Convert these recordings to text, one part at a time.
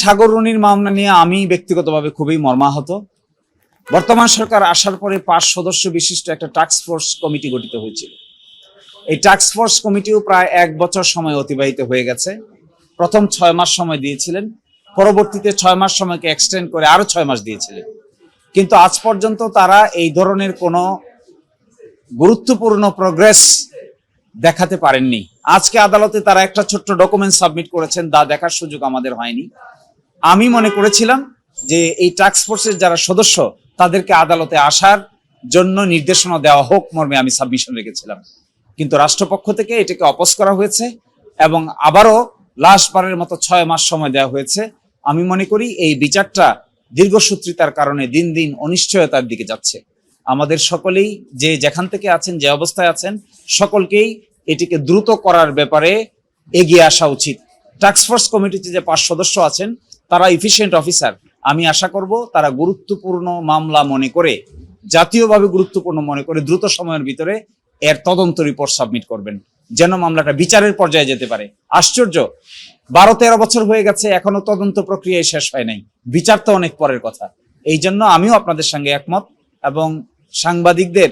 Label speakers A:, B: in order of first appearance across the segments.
A: সাগররণীর মামলা নিয়ে আমি ব্যক্তিগতভাবে খুবই মর্মাহত। বর্তমান সরকার আসার পরে পাঁচ সদস্য বিশিষ্ট একটা টাস্ক ফোর্স কমিটি গঠিত হয়েছিল। এই টাস্ক ফোর্স কমিটিও প্রায় এক বছর সময় অতিবাহিত হয়ে গেছে। প্রথম ছয় মাস সময় দিয়েছিলেন, পরবর্তীতে ছয় মাস সময়কে এক্সটেন্ড করে আরও ছয় মাস দিয়েছিলেন। কিন্তু আজ পর্যন্ত তারা এই ধরনের কোনো গুরুত্বপূর্ণ প্রগ্রেস দেখাতে পারেননি। আজকে আদালতে তারা একটা ছোট্ট ডকুমেন্ট সাবমিট করেছেন, তা দেখার সুযোগ আমাদের হয়নি। আমি মনে করেছিলাম যে এই টাস্ক ফোর্সের যারা সদস্য, তাদেরকে আদালতে আসার জন্য নির্দেশনা দেওয়া হোক মর্মে আমি সাবমিশন রেখেছিলাম। কিন্তু রাষ্ট্রপক্ষ থেকে এটাকে অপোজ করা হয়েছে এবং আবারও লাস্ট বারের মতো ছয় মাস সময় দেওয়া হয়েছে। আমি মনে করি এই বিচারটা দীর্ঘসূত্রিতার কারণে দিন দিন অনিশ্চয়তার দিকে যাচ্ছে। আমাদের সকলেই যে যেখান থেকে আছেন, যে অবস্থায় আছেন, সকলকেই এটিকে দ্রুত করার ব্যাপারে এগিয়ে আসা উচিত। টাস্কফোর্স কমিটিতে যে পাঁচ সদস্য আছেন তারা ইফিসিয়েন্ট অফিসার আমি আশা করব তারা গুরুত্বপূর্ণ মামলা মনে করে, জাতীয়ভাবে গুরুত্বপূর্ণ মনে করে দ্রুত সময়ের ভিতরে এর তদন্ত রিপোর্ট সাবমিট করবেন, যেন মামলাটা বিচারের পর্যায়ে যেতে পারে। আশ্চর্য! বারো তেরো বছর হয়ে গেছে, এখনও তদন্ত প্রক্রিয়ায় শেষ হয় নাই। বিচার তো অনেক পরের কথা। এই জন্য আমিও আপনাদের সঙ্গে একমত এবং সাংবাদিকদের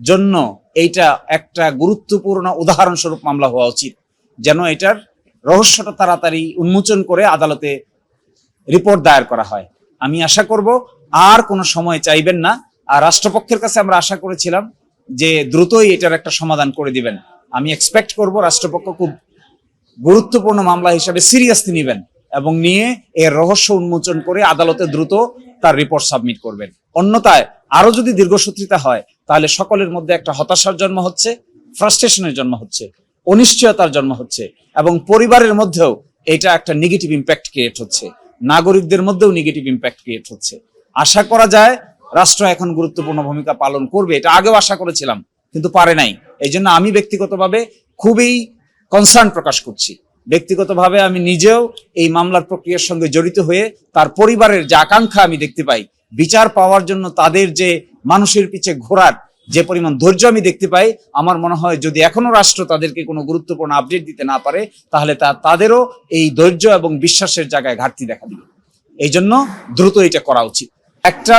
A: জন্য এইটা একটা গুরুত্বপূর্ণ উদাহরণস্বরূপ মামলা হওয়া উচিত, যেন এটার রহস্যটা তাড়াতাড়ি উন্মোচন করে আদালতে রিপোর্ট দায়ের করা হয়। আমি আশা করব, আর কোনো সময় চাইবেন না। আর রাষ্ট্রপক্ষের কাছে আমরা আশা করেছিলাম যে দ্রুতই এটার একটা সমাধান করে দিবেন। আমি এক্সপেক্ট করব রাষ্ট্রপক্ষ খুব গুরুত্বপূর্ণ মামলা হিসাবে সিরিয়াসলি নেবেন এবং নিয়ে এর রহস্য উন্মোচন করে আদালতে দ্রুত তার রিপোর্ট সাবমিট করবেন। অন্যথায় আরও যদি দীর্ঘসূত্রিতা হয়, তাহলে সকলের মধ্যে একটা হতাশার জন্ম হচ্ছে ফ্রাস্ট্রেশনের জন্ম হচ্ছে, অনিশ্চয়তার জন্ম হচ্ছে এবং পরিবারের মধ্যেও এটা একটা নেগেটিভ ইম্প্যাক্ট ক্রিয়েট হচ্ছে। নাগরিকদের মধ্যেও নেগেটিভ ইম্প্যাক্ট ক্রিয়েট হচ্ছে। আশা করা যায় রাষ্ট্র এখন গুরুত্বপূর্ণ ভূমিকা পালন করবে, এটা আগেও আশা করেছিলাম, কিন্তু পারে নাই। এই জন্য আমি ব্যক্তিগতভাবে খুবই কনসার্ন প্রকাশ করছি। ব্যক্তিগতভাবে আমি নিজেও এই মামলার প্রক্রিয়ার সঙ্গে জড়িত হয়ে তার পরিবারের যে আকাঙ্ক্ষা আমি দেখতে পাই, বিচার পাওয়ার জন্য তাদের যে মানুষের পিছে ঘোরার যে পরিমাণ ধৈর্য আমি দেখতে পাই, আমার মনে হয় যদি এখনও রাষ্ট্র তাদেরকে কোনো গুরুত্বপূর্ণ আপডেট দিতে না পারে, তাহলে তা তাদেরও এই ধৈর্য এবং বিশ্বাসের জায়গায় ঘাটতি দেখা দিবে। এই জন্য দ্রুত এটা করা উচিত। একটা